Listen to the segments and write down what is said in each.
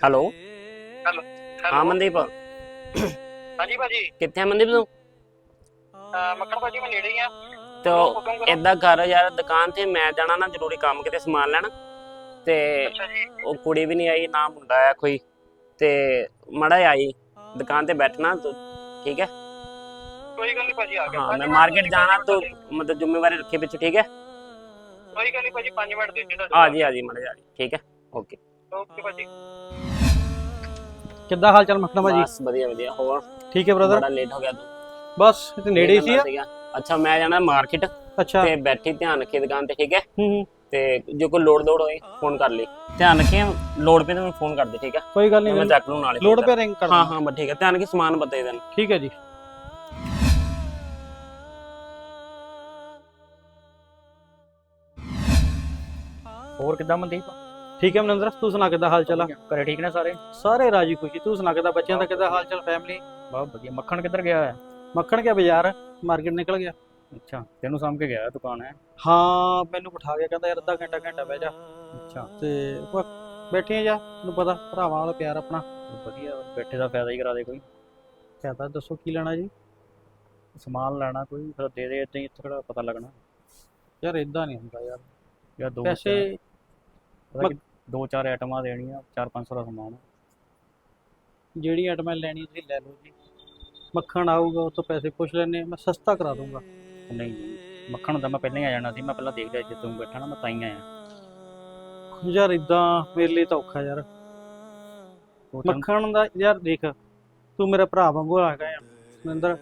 Hello. Hello ਹਾਂ ਮਨਦੀਪ। ਹਾਂਜੀ ਭਾਜੀ। ਕਿੱਥੇ ਆ ਮਨਦੀਪ ਤੂੰ? ਅਹ ਮੱਖਣ ਭਾਜੀ ਮੈਂ ਨੇੜੇ ਹੀ ਆ। ਤੋ ਹੁਕਮ ਕਰੋ। ਯਾਰ ਦੁਕਾਨ ਤੇ ਮੈਂ ਜਾਣਾ ਨਾ ਜ਼ਰੂਰੀ ਕੰਮ ਕਿਤੇ ਸਮਾਨ ਲੈਣ। ਤੇ ਅੱਛਾ ਜੀ। ਉਹ ਕੁੜੀ ਵੀ ਨਹੀਂ ਆਈ ਨਾ ਮੁੰਡਾ ਆਇਆ ਕੋਈ। ਤੇ ਮੜਾ ਆਈ ਦੁਕਾਨ ਤੇ ਬੈਠਣਾ ਤੂੰ ਠੀਕ ਹੈ? ਕੋਈ ਗੱਲ ਨਹੀਂ ਭਾਜੀ ਆ ਗਿਆ। ਹਾਂ ਮੈਂ ਮਾਰਕੀਟ ਜਾਣਾ ਤੂੰ ਮਤਲਬ ਜ਼ਿੰਮੇਵਾਰੀ ਰੱਖੇ ਵਿੱਚ ਠੀਕ ਹੈ? ਕੋਈ ਗੱਲ ਨਹੀਂ ਭਾਜੀ 5 ਮਿੰਟ ਦੇ ਦਿੱਤਾ ਆ ਜੀ ਆ ਜੀ ਮੜਾ ਜੀ ਠੀਕ ਹੈ? ਓਕੇ। ਓਕੇ ਭਾਜੀ। ਕਿੱਦਾਂ ਹਾਲ ਚਾਲ ਮਖਣਾ ਭਾਜੀ? ਬਸ ਵਧੀਆ ਵਧੀਆ। ਹੋਰ? ਠੀਕ ਹੈ ਬ੍ਰਦਰ ਬੜਾ ਲੇਟ ਹੋ ਗਿਆ ਤੂੰ। ਬਸ ਇੱਥੇ ਨੇੜੇ ਹੀ ਸੀ। ਅੱਛਾ ਮੈਂ ਜਾਣਾ ਮਾਰਕੀਟ ਅੱਛਾ। ਤੇ ਬੈਠੀ ਧਿਆਨ ਰੱਖੀ ਦੁਕਾਨ ਤੇ ਠੀਕ ਹੈ? ਤੇ ਜੇ ਕੋਈ ਲੋੜ ਲੋੜ ਹੋਏ ਫੋਨ ਕਰ ਲਈ। ਧਿਆਨ ਰੱਖੀ ਲੋੜ ਪਏ ਤਾਂ ਮੈਨੂੰ ਫੋਨ ਕਰ ਦੇ ਠੀਕ ਹੈ? ਕੋਈ ਗੱਲ ਮੈਂ ਨਹੀਂ ਚੱਕ ਲੂ ਨਾਲੇ ਲੋਡ ਪੇ ਰਿੰਗ ਕਰ ਹਾਂ। ਹਾਂ ਬਸ ਠੀਕ ਹੈ। ਧਿਆਨ ਰੱਖੀ ਸਮਾਨ ਬਤੇ ਦੇਣ ਠੀਕ ਹੈ ਜੀ। ਹੋਰ ਕਿੱਦਾਂ ਮਨਦੀਪ? ਠੀਕ ਹੈ ਮਨਿੰਦਰ ਤੂੰ ਸੁਣਾ ਕਿੱਦਾਂ ਹਾਲ ਚਾਲ ਆ? ਘਰੇ ਠੀਕ ਨੇ ਸਾਰੇ? ਸਾਰੇ ਰਾਜੀ ਖੁਸ਼ੀ। ਤੂੰ ਸੁਣਾ ਕਿੱਦਾਂ ਬੱਚਿਆਂ ਦਾ ਕਿੱਦਾਂ ਹਾਲ ਚਾਲ ਫੈਮਿਲੀ ਬਹੁਤ ਵਧੀਆ। ਮੱਖਣ ਕਿੱਧਰ ਗਿਆ ਹੈ ਮੱਖਣ ਗਿਆ ਬਾਜ਼ਾਰ? ਮਾਰਕੀਟ ਨਿਕਲ ਗਿਆ। ਅੱਛਾ ਤੈਨੂੰ ਸਾਂਭ ਕੇ ਗਿਆ ਦੁਕਾਨ ਹੈ? ਹਾਂ ਮੈਨੂੰ ਬਿਠਾ ਕੇ ਕਹਿੰਦਾ ਯਾਰ ਅੱਧਾ ਘੰਟਾ ਘੰਟਾ ਬਹਿ ਜਾ। ਅੱਛਾ। ਤੇ ਬੈਠੇ ਜਾ ਤੈਨੂੰ ਪਤਾ ਭਰਾਵਾਂ ਵਾਲਾ ਪਿਆਰ ਆਪਣਾ। ਵਧੀਆ ਬੈਠੇ ਦਾ ਫਾਇਦਾ ਹੀ ਕਰਾ ਦੇ ਕੋਈ। ਕਹਤਾ ਦੱਸੋ ਕੀ ਲੈਣਾ ਜੀ? ਸਮਾਨ ਲੈਣਾ ਕੋਈ ਫਿਰ ਦੇ ਦੇ ਇਦਾਂ ਹੀ ਇੱਥੇ ਕਿਹੜਾ ਪਤਾ ਲੱਗਣਾ। ਯਾਰ ਇਦਾਂ ਨਹੀਂ ਹੁੰਦਾ ਯਾਰ। ਜਾਂ ਦੋ ਪੈਸੇ ਦੋ ਚਾਰ ਆਈਟਮਾਂ ਦੇਣੀਆਂ 4-500 ਦਾ ਸਮਾਨ। ਜਿਹੜੀ ਆਈਟਮ ਲੈਣੀ ਤੁਸੀਂ ਲੈ ਲਓ ਜੀ। ਮੱਖਣ ਆਊਗਾ ਉਹ ਤੋਂ ਪੈਸੇ ਪੁੱਛ ਲੈਣੇ ਮੈਂ ਸਸਤਾ ਕਰਾ ਦੂੰਗਾ। ਨਹੀਂ ਨਹੀਂ ਮੱਖਣ ਦਾ ਮੈਂ ਪਹਿਲਾਂ ਹੀ ਆ ਜਾਣਾ ਸੀ ਮੈਂ ਪਹਿਲਾਂ ਦੇਖ ਲਿਆ ਜੇ ਤੂੰ ਬੈਠਾ ਨਾ ਮੈਂ ਤਾਂ ਹੀ ਆਇਆ। ਯਾਰ ਇਦਾਂ ਮੇਰੇ ਲਈ ਤਾਂ ਔਖਾ ਯਾਰ। ਮੱਖਣ ਦਾ ਯਾਰ ਦੇਖ ਤੂੰ ਮੇਰਾ ਭਰਾ ਵਾਂਗੂ ਆ ਮਨਿੰਦਰ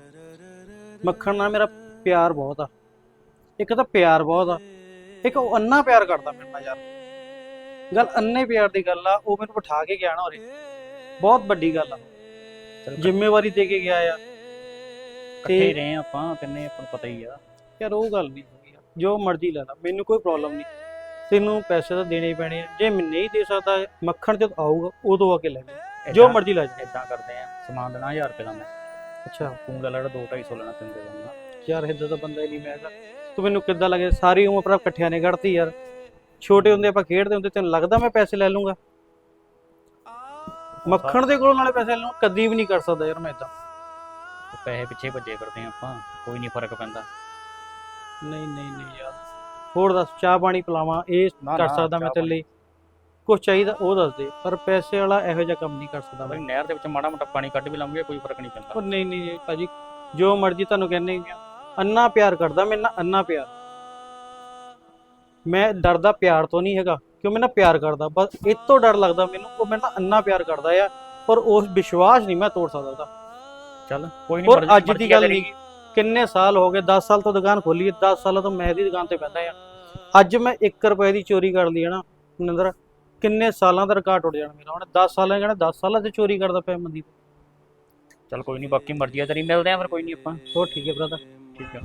ਮੱਖਣ ਨਾਲ ਮੇਰਾ ਪਿਆਰ ਬਹੁਤ ਆ। ਇੱਕ ਤਾਂ ਪਿਆਰ ਬਹੁਤ ਆ। ਇੱਕ ਉਹ ਅੰਨਾ ਪਿਆਰ ਕਰਦਾ ਮੇਰੇ ਨਾਲ ਯਾਰ। ਗੱਲ ਅੰਨੇ ਪਿਆਰ ਦੀ ਗੱਲ ਆ ਉਹ ਮੈਨੂੰ ਬਿਠਾ ਕੇ ਗਿਆ ਨਾ ਉਰੇ। ਬਹੁਤ ਵੱਡੀ ਗੱਲ ਆ। ਜ਼ਿੰਮੇਵਾਰੀ ਦੇ ਕੇ ਗਿਆ ਆ। ਇਕੱਠੇ ਰਹੇ ਆਪਾਂ ਤਿੰਨੇ ਆਪਾਂ ਨੂੰ ਪਤਾ ਹੀ ਆ। ਯਾਰ ਉਹ ਗੱਲ ਨਹੀਂ ਯਾਰ। ਜੋ ਮਰਜ਼ੀ ਲੈ ਲੈ ਮੈਨੂੰ ਕੋਈ ਪ੍ਰੋਬਲਮ ਨਹੀਂ। ਤੈਨੂੰ ਪੈਸੇ ਤਾਂ ਦੇਣੇ ਹੀ ਪੈਣੇ ਆ। ਜੇ ਮੈਂ ਨਹੀਂ ਦੇ ਸਕਦਾ ਮੱਖਣ ਜਦ ਆਊਗਾ ਉਦੋਂ ਆ ਕੇ ਲੈ ਲੈ ਜੋ ਮਰਜ਼ੀ ਲੈ ਜਾ ਏਦਾਂ ਕਰਦੇ ਆ। ਸਮਾਨ ਦੇਣਾ 1000 ਰੁਪਏ ਦਾ ਮੈਂ। ਅੱਛਾ। ਤੂੰ ਲੈ ਲੈਣਾ 2-250 ਲੈਣਾ ਤੈਨੂੰ ਦੇ ਦਿੰਦਾ ਯਾਰ ਇਦਾਂ ਦਾ ਬੰਦਾ ਹੀ ਨਹੀਂ ਮੈਂ ਹੈਗਾ ਤੂੰ ਮੈਨੂੰ ਕਿੱਦਾਂ ਲੱਗੇ? ਸਾਰੀ ਉਮਰ ਪਰ ਇਕੱਠਿਆਂ ਨੇ ਕੱਢਤੀ ਯਾਰ। ਛੋਟੇ ਹੁੰਦੇ ਆਪਾਂ ਖੇਡਦੇ ਹੁੰਦੇ ਤੈਨੂੰ ਲੱਗਦਾ ਮੈਂ ਪੈਸੇ ਲੈ ਲੂੰਗਾ ਮੱਖਣ ਦੇ ਕੋਲੋਂ ਨਾਲੇ ਪੈਸੇ ਲੈ ਲੂੰ ਕਦੀ ਵੀ ਨਹੀਂ ਕਰ ਸਕਦਾ ਯਾਰ ਮੈਂ ਇਦਾਂ ਤੇ। ਪੈਸੇ ਪਿੱਛੇ ਭੱਜੇ ਕਰਦੇ ਆ ਆਪਾਂ ਕੋਈ ਨਹੀਂ ਫ਼ਰਕ ਪੈਂਦਾ। ਨਹੀਂ ਨਹੀਂ ਨਹੀਂ ਯਾਰ। ਹੋਰ ਦੱਸ ਚਾਹ ਪਾਣੀ ਪਿਲਾਵਾਂ ਇਹ ਨਾ, ਕਰ ਨਾ, ਸਕਦਾ ਮੈਂ ਚਾਹ ਤੇਰੇ ਲਈ? ਕੁਝ ਚਾਹੀਦਾ ਉਹ ਦੱਸ ਦੇ ਪਰ ਪੈਸੇ ਵਾਲਾ ਇਹੋ ਜਿਹਾ ਕੰਮ ਨਹੀਂ ਕਰ ਸਕਦਾ ਬਈ ਨਹਿਰ ਦੇ ਵਿੱਚ ਮਾੜਾ ਮੋਟਾ ਪਾਣੀ ਕੱਢ ਵੀ ਲਾਂਗੇ ਕੋਈ ਫ਼ਰਕ ਨਹੀਂ ਪੈਂਦਾ। ਉਹ ਨਹੀਂ ਨਹੀਂ ਭਾਜੀ ਜੋ ਮਰਜ਼ੀ ਤੁਹਾਨੂੰ ਕਹਿੰਨੇ ਆ। ਅੰਨਾ ਪਿਆਰ ਕਰਦਾ ਮੇਰੇ ਨਾਲ ਅੰਨਾ ਪਿਆਰ। ਮੈਂ ਡਰਦਾ ਪਿਆਰ ਤੋਂ ਨਹੀਂ ਹੈਗਾ ਕਿਉਂ ਮੇਰੇ ਨਾਲ ਪਿਆਰ ਕਰਦਾ ਬਸ ਇਹ ਤੋਂ ਡਰ ਲੱਗਦਾ ਮੈਨੂੰ ਉਹ ਨਾਲ ਅੰਨਾ ਪਿਆਰ ਕਰਦਾ ਆ ਪਰ ਉਸ ਵਿਸ਼ਵਾਸ ਨਹੀਂ ਮੈਂ ਤੋੜ ਸਕਦਾ ਉਹਦਾ। ਚੱਲ ਕੋਈ ਨਹੀਂ ਔਰ ਅੱਜ ਦੀ ਗੱਲ ਨਹੀਂ। ਕਿੰਨੇ ਸਾਲ ਹੋ ਗਏ 10 ਸਾਲ ਤੋਂ ਦੁਕਾਨ ਖੋਲੀ ਹੈ 10 ਸਾਲਾਂ ਤੋਂ ਮੈਂ ਇਹਦੀ ਦੁਕਾਨ ਤੇ ਬੈਠਾ ਆ। ਅੱਜ ਮੈਂ 1 ਰੁਪਏ ਦੀ ਚੋਰੀ ਕਰ ਲਈ ਹੈ ਨਾ ਮਨਿੰਦਰ ਕਿੰਨੇ ਸਾਲਾਂ ਦਾ ਰਿਕਾਰਡ ਟੁੱਟ ਜਾਣਾ ਮੇਰਾ ਹੁਣ 10 ਸਾਲਾਂ ਕਹਿੰਦਾ 10 ਸਾਲਾਂ ਤੇ ਚੋਰੀ ਕਰਦਾ ਪਿਆ ਮਨਦੀਪ। ਚੱਲ ਕੋਈ ਨਹੀਂ ਬਾਕੀ ਮਰਜ਼ੀ ਆ ਤੇਰੀ ਮਿਲਦੇ ਆ ਫਿਰ ਕੋਈ ਨਹੀਂ ਆਪਾਂ। ਹੋਰ ਠੀਕ ਹੈ ਬ੍ਰਦਰ ਠੀਕ ਹੈ